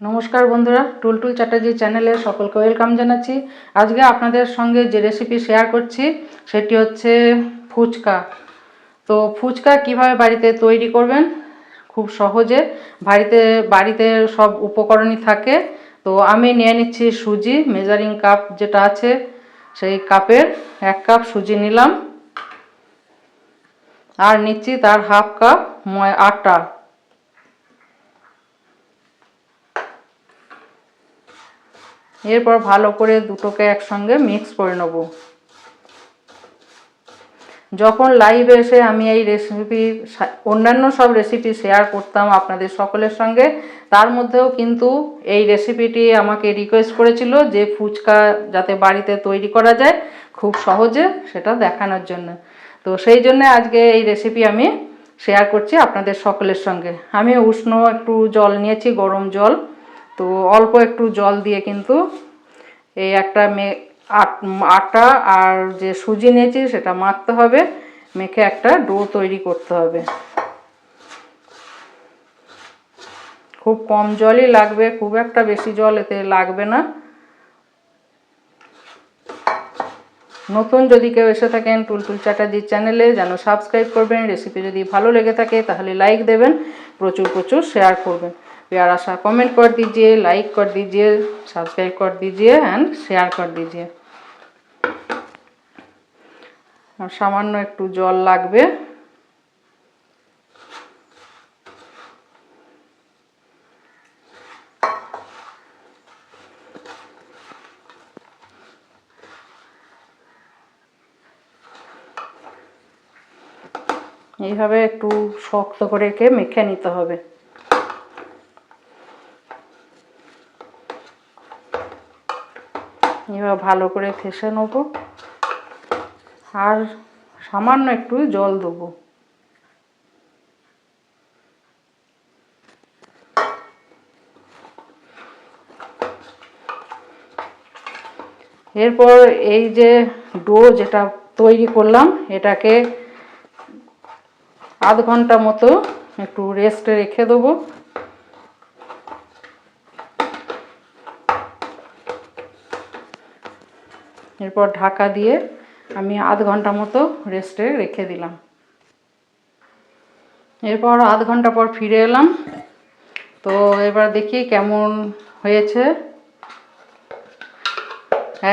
নমস্কার বন্ধুরা টুলটুল চ্যাটার্জি চ্যানেলে সকলকে ওয়েলকাম জানাচ্ছি। আজকে আপনাদের সঙ্গে যে রেসিপি শেয়ার করছি, সেটি হচ্ছে ফুচকা। তো ফুচকা কীভাবে বাড়িতে তৈরি করবেন? খুব সহজে। বাড়িতে বাড়িতে সব উপকরণই থাকে। তো আমি নিয়ে নিচ্ছি সুজি মেজারিং কাপ যেটা আছে, সেই কাপের এক কাপ সুজি নিলাম। আর নিচ্ছি তার হাফ কাপ আটা এরপর ভালো করে দুটোকে একসঙ্গে মিক্স করে নেব। যখন লাইভে এসে আমি এই রেসিপি অন্যান্য সব রেসিপি শেয়ার করতাম আপনাদের সকলের সঙ্গে, তার মধ্যেও কিন্তু এই রেসিপিটি আমাকে রিকোয়েস্ট করেছিল যে ফুচকা যাতে বাড়িতে তৈরি করা যায় খুব সহজে সেটা দেখানোর জন্য। তো সেই জন্য আজকে এই রেসিপি আমি শেয়ার করছি আপনাদের সকলের সঙ্গে। আমি উষ্ণ একটু জল নিয়েছি, গরম জল। তো অল্প একটু জল দিয়ে কিন্তু এই একটা মে আটা আর যে সুজি নিয়েছি সেটা মাখতে হবে, মেখে একটা ডো তৈরি করতে হবে। খুব কম জলই লাগবে, খুব একটা বেশি জল এতে লাগবে না। নতুন যদি কেউ এসে থাকেন টুলটুল চ্যাটার্জির চ্যানেলে, যেন সাবস্ক্রাইব করবেন, রেসিপি যদি ভালো লেগে থাকে, তাহলে লাইক দেবেন, প্রচুর প্রচুর শেয়ার করবেন। प्यारा सा कमेंट कर दीजिए लाइक कर दीजिए सब्सक्राइब कर दीजिए एंड शेयर कर दीजिए আর সামান্য একটু জল লাগবে এইভাবে একটু শক্ত করে রেখে মেখে নিতে হবে ভালো করে ফেসে নেব। আর সামান্য একটু জল দেবো। এরপর এই যে ডো যেটা তৈরি করলাম, এটাকে আধ ঘণ্টা মতো একটু রেস্টে রেখে দেবো। এরপর ঢাকা দিয়ে আমি আধ ঘণ্টা মতো রেস্টে রেখে দিলাম। এরপর আধ ঘণ্টা পর ফিরে এলাম। তো এবার দেখি কেমন হয়েছে।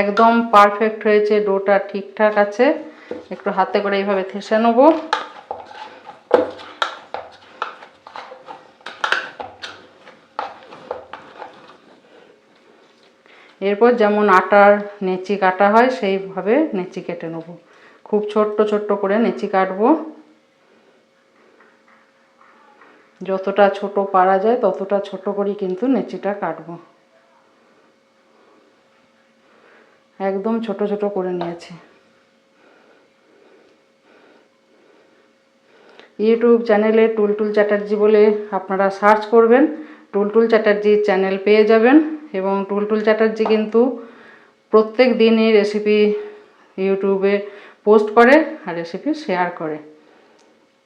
একদম পারফেক্ট হয়েছে, ডোটা ঠিকঠাক আছে। একটু হাতে করে এইভাবে থেসে নেব। এরপর যেমন আটার নেচি কাটা হয়, সেইভাবে নেচি কেটে নেব। খুব ছোট্ট ছোট্ট করে নেচি কাটবো। যতটা ছোট পারা যায়, ততটা ছোট করেই কিন্তু নেচিটা কাটবো। একদম ছোট ছোট করে নিয়েছি। ইউটিউব চ্যানেলে টুলটুল চ্যাটার্জি বলে আপনারা সার্চ করবেন। টুলটুল চ্যাটার্জির চ্যানেল পেয়ে যাবেন এবং টুলটুল চ্যাটার্জি কিন্তু প্রত্যেক দিনই রেসিপি ইউটিউবে পোস্ট করে আর রেসিপি শেয়ার করে।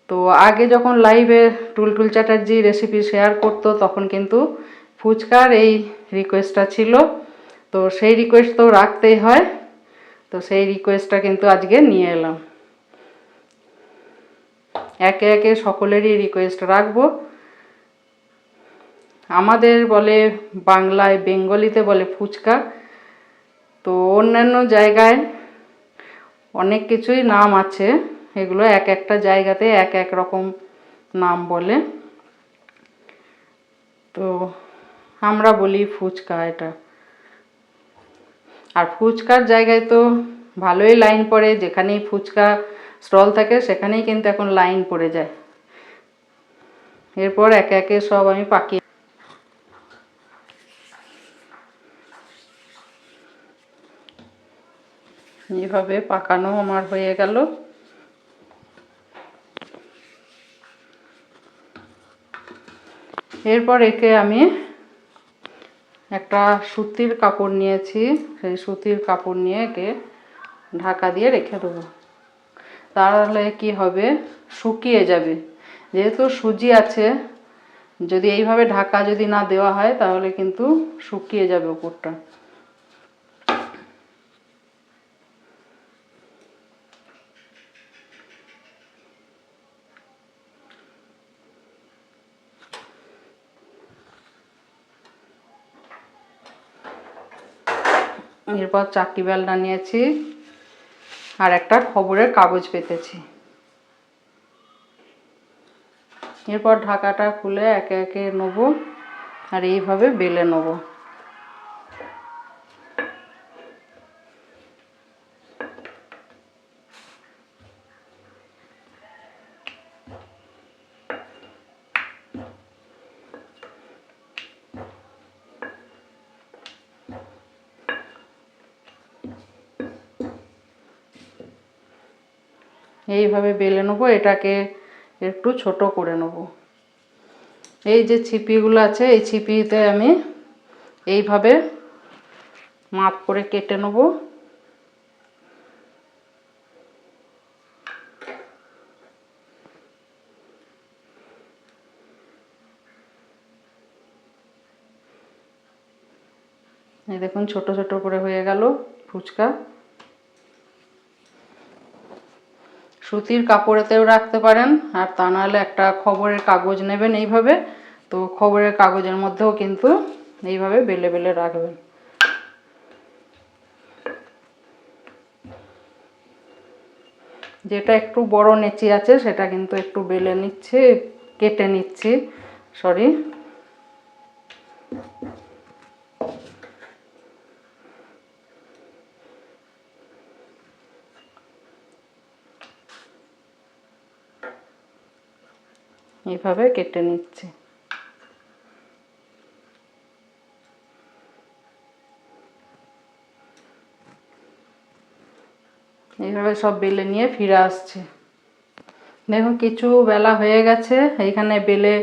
তো আগে যখন লাইভে টুলটুল চ্যাটার্জি রেসিপি শেয়ার করতো, তখন কিন্তু ফুচকার এই রিকোয়েস্টটা ছিল। তো সেই রিকোয়েস্ট তো রাখতেই হয়। তো সেই রিকোয়েস্টটা কিন্তু আজকে নিয়ে এলাম। একে একে সকলেরই রিকোয়েস্ট রাখব। আমাদের বলে বাংলায়, বেঙ্গলিতে বলে ফুচকা। তো অন্যান্য জায়গায় অনেক কিছুই নাম আছে। এগুলো এক একটা জায়গাতে এক এক রকম নাম বলে। তো আমরা বলি ফুচকা এটা। আর ফুচকার জায়গায় তো ভালোই লাইন পড়ে, যেখানেই ফুচকা স্টল থাকে সেখানেই কিন্তু এখন লাইন পড়ে যায়। এরপর একে একে সব আমি পাকিয়ে এইভাবে পাকানো আমার হয়ে গেল। এরপর একে আমি একটা সুতির কাপড় নিয়েছি, সেই সুতির কাপড় নিয়ে একে ঢাকা দিয়ে রেখে দেবো। তাহলে কি হবে? শুকিয়ে যাবে। যেহেতু সুজি আছে, যদি এইভাবে ঢাকা যদি না দেওয়া হয়, তাহলে কিন্তু শুকিয়ে যাবে উপরটা এরপর চাকি বেলনা নিয়েছি আর একটা খবরের কাগজ পেতেছি। এরপর ঢাকাটা খুলে একে একে নেব আর এইভাবে বেলে নেব। এইভাবে বেলে নেব, এটাকে একটু ছোট করে নেব। এই যে ছিপিগুলো আছে, এই ছিপিতে আমি এইভাবে মাপ করে কেটে নেব। এই দেখুন, ছোট ছোট করে হয়ে গেল ফুচকা। সুতির কাপড়েতেও রাখতে পারেন, আর তা নাহলে একটা খবরের কাগজ নেবেন এইভাবে। তো খবরের কাগজের মধ্যেও কিন্তু এইভাবে বেলে বেলে রাখবেন। যেটা একটু বড় নেচি আছে, সেটা কিন্তু একটু বেলে নিচ্ছি, কেটে নিচ্ছি সরি এইভাবে কেটে নিচ্ছি। এইভাবে সব বেলে নিয়ে ফিরে আসছে। দেখুন কিছু বেলা হয়ে গেছে, এইখানে বেলে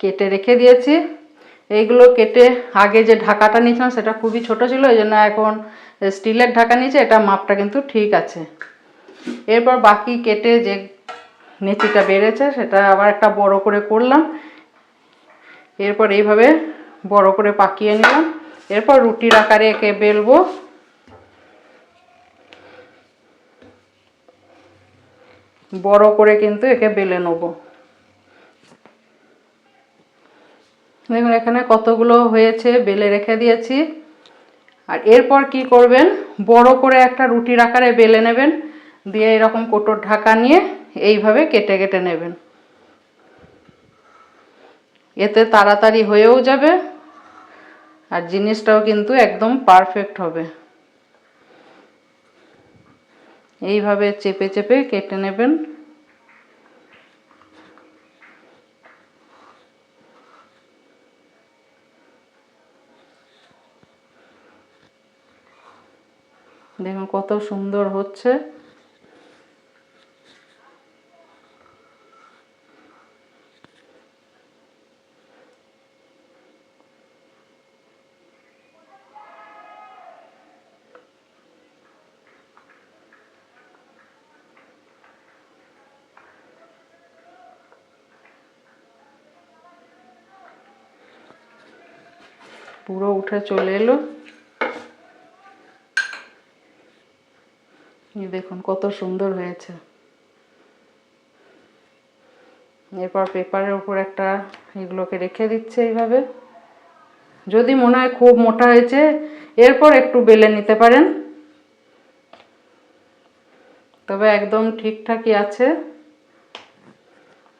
কেটে রেখে দিয়েছি। এইগুলো কেটে আগে যে ঢাকাটা নিয়েছিলাম সেটা খুবই ছোট ছিল, এই জন্য এখন স্টিলের ঢাকা নিয়েছে, এটা মাপটা কিন্তু ঠিক আছে। এরপর বাকি কেটে যে নেচিটা বেড়েছে, সেটা আবার একটা বড় করে করলাম। এরপর এইভাবে বড় করে পাকিয়ে নিলাম। এরপর রুটির আকারে একে বেলবো। বড় করে কিন্তু একে বেলে নেব। দেখুন, এখানে কতগুলো হয়েছে, বেলে রেখে দিয়েছি। আর এরপর কি করবেন? বড় করে একটা রুটির আকারে বেলে নেবেন। দিয়ে এরকম কোটোর ঢাকা নিয়ে এইভাবে কেটে কেটে নেবেন। এতে তাড়াতাড়ি হয়েও যাবে আর জিনিসটাও কিন্তু একদম পারফেক্ট হবে। এইভাবে চেপে চেপে কেটে নেবেন। দেখুন কত সুন্দর হচ্ছে। পুরো উঠে চলে এলো। দেখুন কত সুন্দর হয়েছে। এরপর পেপারের উপর একটা এগুলোকে রেখে দিচ্ছে এইভাবে। যদি মনে হয় খুব মোটা হয়েছে, এরপর একটু বেলে নিতে পারেন। তবে একদম ঠিকঠাকই আছে।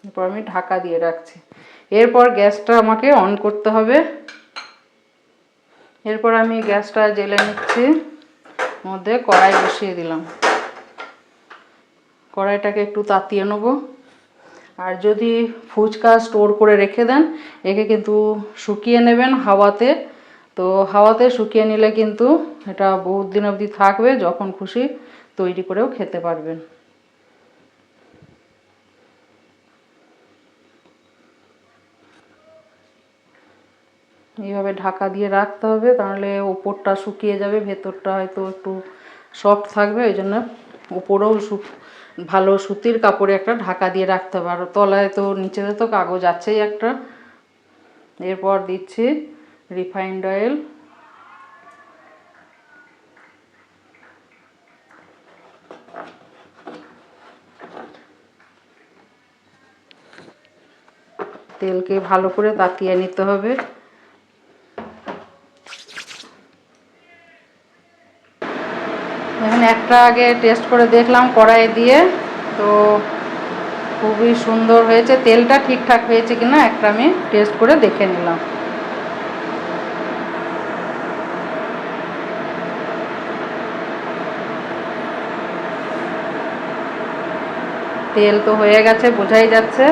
এরপর আমি ঢাকা দিয়ে রাখছি। এরপর গ্যাসটা আমাকে অন করতে হবে। এরপর আমি গ্যাসটা জেলে নিচ্ছি, মধ্যে কড়াই বসিয়ে দিলাম। কড়াইটাকে একটু তাতিয়ে নেব। আর যদি ফুচকা স্টোর করে রেখে দেন, একে কিন্তু শুকিয়ে নেবেন হাওয়াতে। তো হাওয়াতে শুকিয়ে নিলে কিন্তু এটা বহুত দিন অবধি থাকবে, যখন খুশি তৈরি করেও খেতে পারবেন। এইভাবে ঢাকা দিয়ে রাখতে হবে, তাহলে ওপরটা শুকিয়ে যাবে, ভেতরটা হয়তো একটু সফট থাকবে, ওই জন্য উপরেও ভালো সুতির কাপড়ে একটা ঢাকা দিয়ে রাখতে হবে। আর তলায় তো, নিচেতে তো কাগজ আছেই একটা। এরপর দিচ্ছি রিফাইন্ড অয়েল তেলকে ভালো করে তাতিয়ে নিতে হবে। একটা আগে টেস্ট করে দেখলাম কড়াই দিয়ে। তো খুবই সুন্দর হয়েছে। তেলটা ঠিকঠাক হয়েছে কিনা একটা আমি টেস্ট করে দেখে নিলাম। তেল তো হয়ে গেছে, বোঝাই যাচ্ছে।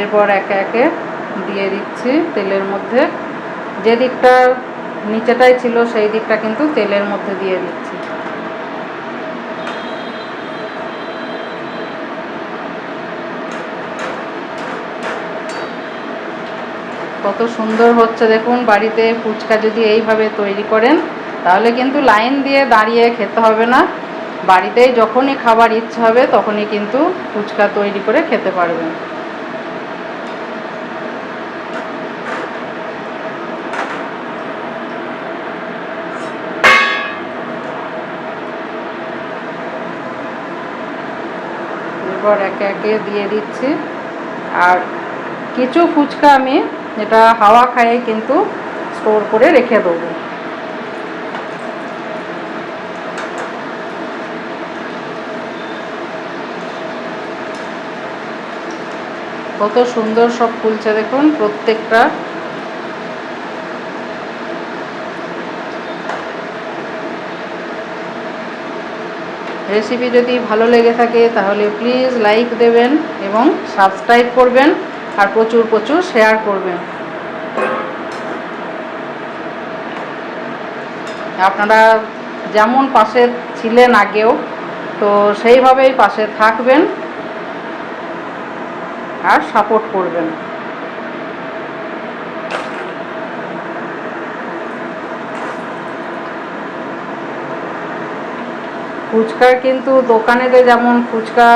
এরপর একে একে দিয়ে দিচ্ছি তেলের মধ্যে। যে দিকটা নিচেটাই ছিল, সেই দিকটা কিন্তু তেলের মধ্যে দিয়ে দিচ্ছি। কত সুন্দর হচ্ছে। দেখুন, বাড়িতে ফুচকা যদি এইভাবে তৈরি করেন, তাহলে কিন্তু লাইন দিয়ে দাঁড়িয়ে খেতে হবে না। বাড়িতেই যখনই খাবার ইচ্ছে হবে, তখনই কিন্তু ফুচকা তৈরি করে খেতে পারবেন। এরপর একে একে দিয়ে দিচ্ছি। আর কিছু ফুচকা আমি এটা হাওয়া খায়ে কিন্তু স্টোর করে রেখে দেবো। কত সুন্দর সব ফুলছে দেখুন, প্রত্যেকটা। রেসিপি যদি ভালো লেগে থাকে তাহলে প্লিজ লাইক দেবেন এবং সাবস্ক্রাইব করবেন। আর প্রচুর প্রচুর শেয়ার করবেন আপনারা যেমন পাশে ছিলেন আগেও, তো সেইভাবেই পাশে থাকবেন আর সাপোর্ট করবেন। ফুচকার কিন্তু দোকানেতে যেমন ফুচকা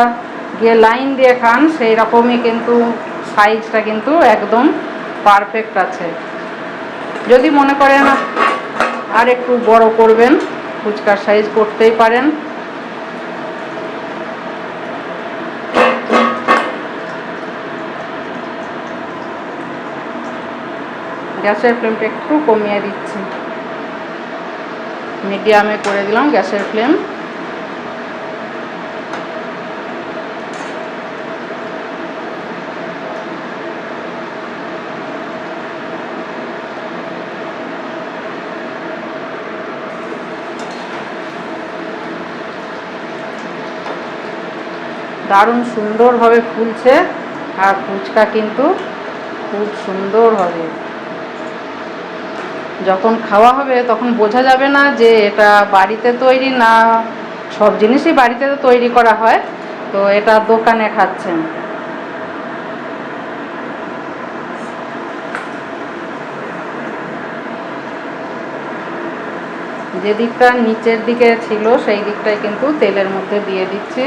গিয়ে লাইন দিয়ে খান সেই রকমই কিন্তু সাইজটা কিন্তু একদম পারফেক্ট আছে। যদি মনে করেন আর একটু বড় করবেন, ফুচকার সাইজ করতেই পারেন। গ্যাসের ফ্লেমটা একটু কমিয়ে দিচ্ছি। মিডিয়ামে করে দিলাম গ্যাসের ফ্লেম দারুণ সুন্দরভাবে ফুলছে আর ফুচকা কিন্তু খুব সুন্দর হবে যখন খাওয়া হবে তখন বোঝা যাবে না যে এটা বাড়িতে তৈরি না সব জিনিসই বাড়িতে তো তৈরি করা হয়, তো এটা দোকানে খাচ্ছেন। যে দিকটা নিচের দিকে ছিল সেই দিকটাই কিন্তু তেলের মধ্যে দিয়ে দিচ্ছি।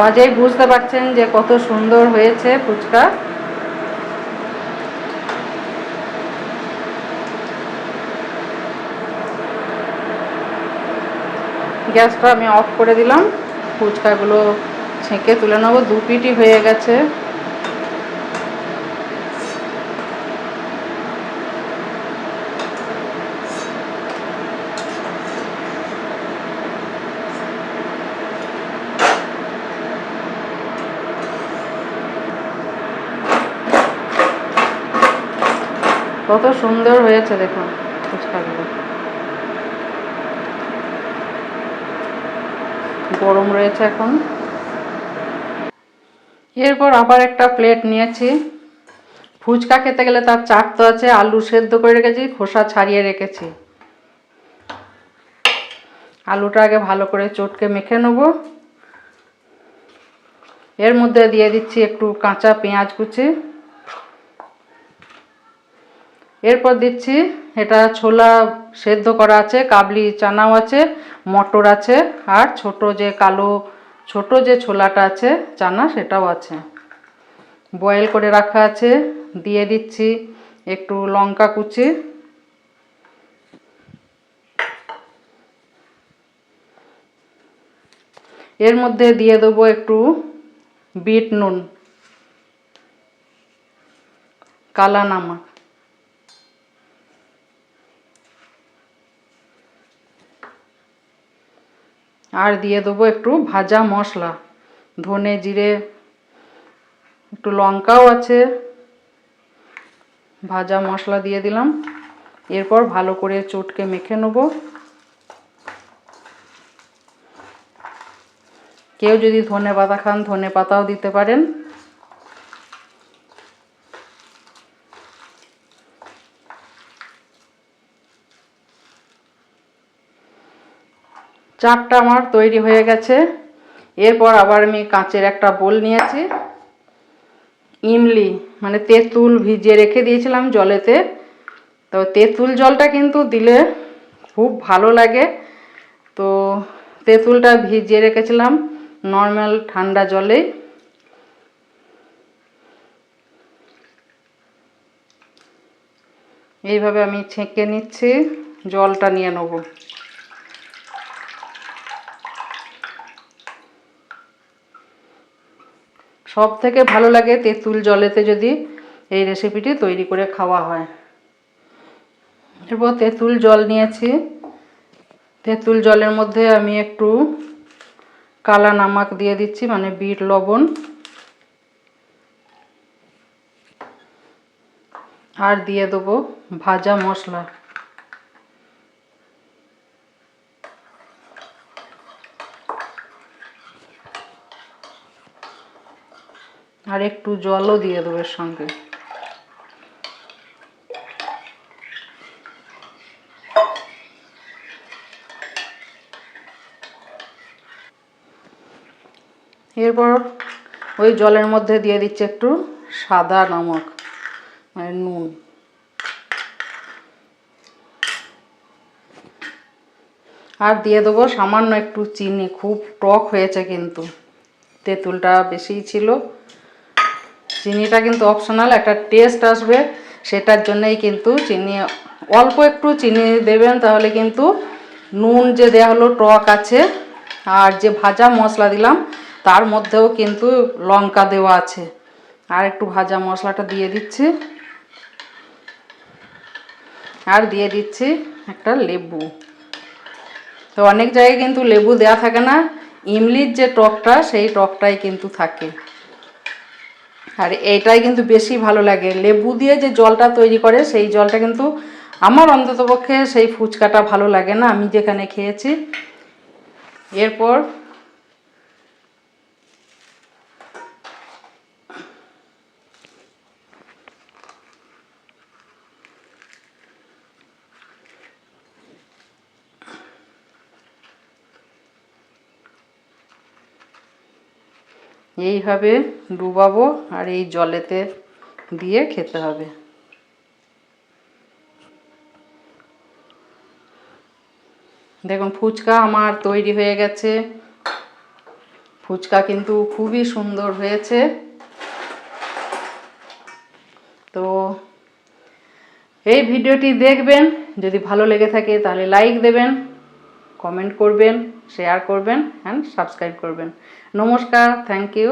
আওয়াজেই বুঝতে পারছেন যে কত সুন্দর হয়েছে ফুচকা। গ্যাসটা আমি অফ করে দিলাম। ফুচকাগুলো ছেঁকে তুলে নেব। দু পিটি হয়ে গেছে। কত সুন্দর হয়েছে, দেখুন। ফুচকাগুলো গরম রয়েছে এখন। এরপর আবার একটা প্লেট নিয়েছি। ফুচকা খেতে গেলে তার চাট তো আছে, আলু সেদ্ধ করে রেখেছি, খোসা ছাড়িয়ে রেখেছি। আলুটা আগে ভালো করে চটকে মেখে নেব। এর মধ্যে দিয়ে দিচ্ছি একটু কাঁচা পেঁয়াজ কুচি। এরপর দিচ্ছি, এটা ছোলা সেদ্ধ করা আছে, কাবলি চানাও আছে, মটর আছে, আর ছোট যে কালো, ছোট যে ছোলাটা আছে, চানা সেটাও আছে। বয়েল করে রাখা আছে, দিয়ে দিচ্ছি একটু লঙ্কা কুচি। এর মধ্যে দিয়ে দেবো একটু বিট নুন কালা নামক আর দিয়ে দেবো একটু ভাজা মশলা। ধনে জিরে, একটু লঙ্কাও আছে। ভাজা মশলা দিয়ে দিলাম। এরপর ভালো করে চটকে মেখে নেব। কেউ যদি ধনে পাতা খান, ধনে পাতাও দিতে পারেন। চাটটা আমার তৈরি হয়ে গেছে। এরপর আবার আমি কাঁচের একটা বোল নিয়েছি। ইমলি মানে তেঁতুল ভিজিয়ে রেখে দিয়েছিলাম জলেতে। তো তেঁতুল জলটা কিন্তু দিলে খুব ভালো লাগে। তো তেঁতুলটা ভিজিয়ে রেখেছিলাম নর্মাল ঠান্ডা জলে। এইভাবে আমি ছেঁকে নিচ্ছি, জলটা নিয়ে নেব। সব থেকে ভালো লাগে তেঁতুল জলেতে যদি এই রেসিপিটি তৈরি করে খাওয়া হয়। এরপর তেঁতুল জল নিয়েছি। তেঁতুল জলের মধ্যে আমি একটু কালা নামাক দিয়ে দিচ্ছি মানে বিট, লবণ। আর দিয়ে দেবো ভাজা মশলা। আর একটু জলও দিয়ে দেবো এর সঙ্গে। এরপর ওই জলের মধ্যে দিয়ে দিচ্ছে একটু সাদা নমক মানে নুন। আর দিয়ে দেবো সামান্য একটু চিনি, খুব টক হয়েছে কিন্তু। তেঁতুলটা বেশিই ছিল। চিনিটা কিন্তু অপশনাল একটা টেস্ট আসবে। সেটার জন্যই কিন্তু চিনি, অল্প একটু চিনি দেবেন, তাহলে কিন্তু নুন যে দেওয়া হলো, টক আছে, আর যে ভাজা মশলা দিলাম, তার মধ্যেও কিন্তু লঙ্কা দেওয়া আছে। আর একটু ভাজা মশলাটা দিয়ে দিচ্ছি। আর দিয়ে দিচ্ছি একটা লেবু। তো অনেক জায়গায় কিন্তু লেবু দেওয়া থাকে না, ইমলির যে টকটা, সেই টকটাই কিন্তু থাকে। আর এটাই কিন্তু বেশি ভালো লাগে। লেবু দিয়ে যে জলটা তৈরি করে, সেই জলটা কিন্তু আমার অন্ততপক্ষে সেই ফুচকাটা ভালো লাগে না। আমি যেখানে খেয়েছি, এরপর এইভাবে ডুবাবো আর এই জলেতে দিয়ে খেতে হবে। দেখুন, ফুচকা আমার তৈরি হয়ে গেছে। ফুচকা কিন্তু খুবই সুন্দর হয়েছে। তো এই ভিডিওটি দেখবেন। যদি ভালো লেগে থাকে তাহলে লাইক দেবেন। কমেন্ট করবেন শেয়ার করবেন অ্যান্ড সাবস্ক্রাইব করবেন। নমস্কার থ্যাংক ইউ